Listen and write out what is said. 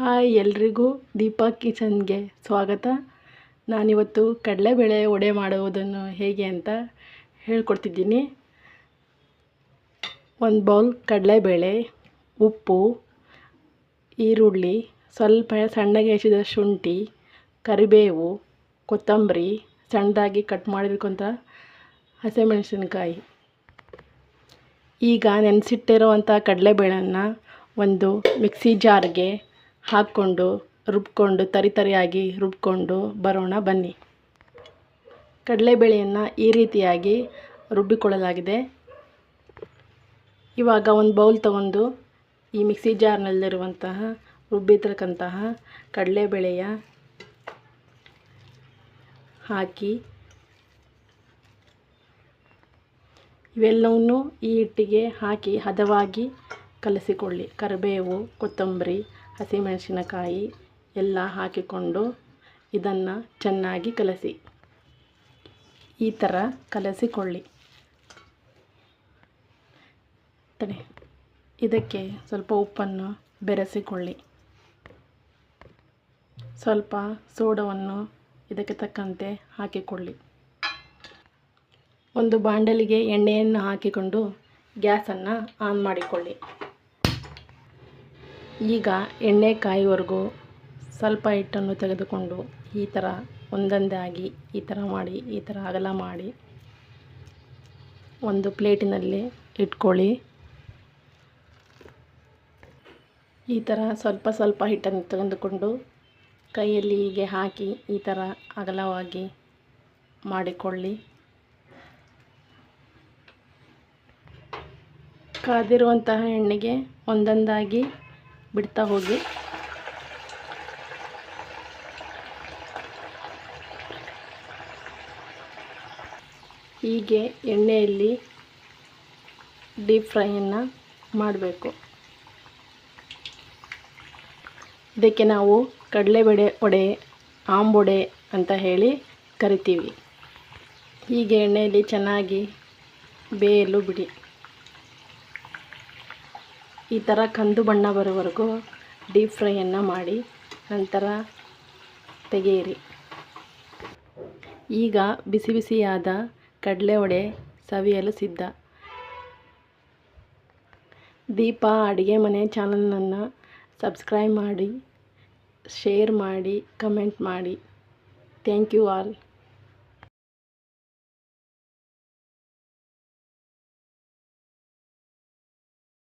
Hi ಎಲ್ರಿಗೂ ದೀಪಾ ಕಿಚನ್ಗೆ ಸ್ವಾಗತ. ನಾನಿವತ್ತು ಕಡಲೆಬೇಳೆ ವಡೆ ಮಾಡುವುದನ್ನು ಹೇಗೆ ಅಂತ ಹೇಳ್ಕೊಡ್ತಿದ್ದೀನಿ. ಒಂದು ಬೌಲ್ ಕಡಲೆಬೇಳೆ, ಉಪ್ಪು, ಈರುಳ್ಳಿ, ಸ್ವಲ್ಪ ಸಣ್ಣಗೆ ಹೆಚ್ಚಿದ ಶುಂಠಿ, ಕರಿಬೇವು, ಕೊತ್ತಂಬರಿ, ಸಣ್ಣದಾಗಿ ಕಟ್ ಮಾಡಿರ್ಕೊಂತ ಹಸಿಮೆಣಸಿನ್ಕಾಯಿ. ಈಗ ನೆನೆಸಿಟ್ಟಿರುವಂಥ ಕಡಲೆಬೇಳೆನ ಒಂದು ಮಿಕ್ಸಿ ಜಾರ್ಗೆ ಹಾಕ್ಕೊಂಡು, ರುಬ್ಕೊಂಡು, ತರಿ ತರಿಯಾಗಿ ರುಬ್ಕೊಂಡು ಬರೋಣ, ಬನ್ನಿ. ಕಡಲೆಬೇಳೆಯನ್ನು ಈ ರೀತಿಯಾಗಿ ರುಬ್ಬಿಕೊಳ್ಳಲಾಗಿದೆ. ಇವಾಗ ಒಂದು ಬೌಲ್ ತಗೊಂಡು ಈ ಮಿಕ್ಸಿ ಜಾರ್ನಲ್ಲಿರುವಂತಹ, ರುಬ್ಬಿರ್ತಕ್ಕಂತಹ ಕಡಲೆಬೇಳೆಯ ಹಾಕಿ, ಇವೆಲ್ಲವನ್ನೂ ಈ ಹಿಟ್ಟಿಗೆ ಹಾಕಿ ಹದವಾಗಿ ಕಲಸಿಕೊಳ್ಳಿ. ಕರಿಬೇವು, ಕೊತ್ತಂಬರಿ ಹಸಿಮೆಣಸಿನಕಾಯಿ ಎಲ್ಲ ಹಾಕಿಕೊಂಡು ಇದನ್ನು ಚೆನ್ನಾಗಿ ಕಲಸಿ. ಈ ಥರ ಕಲಸಿಕೊಳ್ಳಿ. ತಡೆ. ಇದಕ್ಕೆ ಸ್ವಲ್ಪ ಉಪ್ಪನ್ನು ಬೆರೆಸಿಕೊಳ್ಳಿ. ಸ್ವಲ್ಪ ಸೋಡವನ್ನು ಇದಕ್ಕೆ ತಕ್ಕಂತೆ ಹಾಕಿಕೊಳ್ಳಿ. ಒಂದು ಬಾಂಡಲಿಗೆ ಎಣ್ಣೆಯನ್ನು ಹಾಕಿಕೊಂಡು ಗ್ಯಾಸನ್ನು ಆನ್ ಮಾಡಿಕೊಳ್ಳಿ. ಈಗ ಎಣ್ಣೆ ಕಾಯುವವರೆಗೂ ಸ್ವಲ್ಪ ಹಿಟ್ಟನ್ನು ತೆಗೆದುಕೊಂಡು ಈ ಥರ ಒಂದೊಂದಾಗಿ ಈ ಥರ ಮಾಡಿ, ಈ ಥರ ಅಗಲ ಮಾಡಿ ಒಂದು ಪ್ಲೇಟಿನಲ್ಲಿ ಇಟ್ಕೊಳ್ಳಿ. ಈ ಥರ ಸ್ವಲ್ಪ ಸ್ವಲ್ಪ ಹಿಟ್ಟನ್ನು ತೆಗೆದುಕೊಂಡು ಕೈಯಲ್ಲಿ ಹೀಗೆ ಹಾಕಿ ಈ ಥರ ಅಗಲವಾಗಿ ಮಾಡಿಕೊಳ್ಳಿ. ಕಾದಿರುವಂತಹ ಎಣ್ಣೆಗೆ ಒಂದೊಂದಾಗಿ ಬಿಡ್ತಾ ಹೋಗಿ. ಹೀಗೆ ಎಣ್ಣೆಯಲ್ಲಿ ಡೀಪ್ ಫ್ರೈಯನ್ನು ಮಾಡಬೇಕು. ಇದಕ್ಕೆ ನಾವು ಕಡಲೆಬೇಳೆ ಒಡೆ ಆಂಬೊಡೆ ಅಂತ ಹೇಳಿ ಕರಿತೀವಿ. ಹೀಗೆ ಎಣ್ಣೆಯಲ್ಲಿ ಚೆನ್ನಾಗಿ ಬೇಯಲು ಬಿಡಿ. ಈ ಥರ ಕಂದು ಬಣ್ಣ ಬರೋವರೆಗೂ ಡೀಪ್ ಫ್ರೈಯನ್ನು ಮಾಡಿ ನಂತರ ತೆಗೆಯಿರಿ. ಈಗ ಬಿಸಿ ಬಿಸಿಯಾದ ಕಡಲೆ ವಡೆ ಸವಿಯಲು ಸಿದ್ಧ. ದೀಪ ಅಡುಗೆ ಮನೆ ಚಾನಲನ್ನು ಸಬ್ಸ್ಕ್ರೈಬ್ ಮಾಡಿ, ಶೇರ್ ಮಾಡಿ, ಕಮೆಂಟ್ ಮಾಡಿ. Thank you all.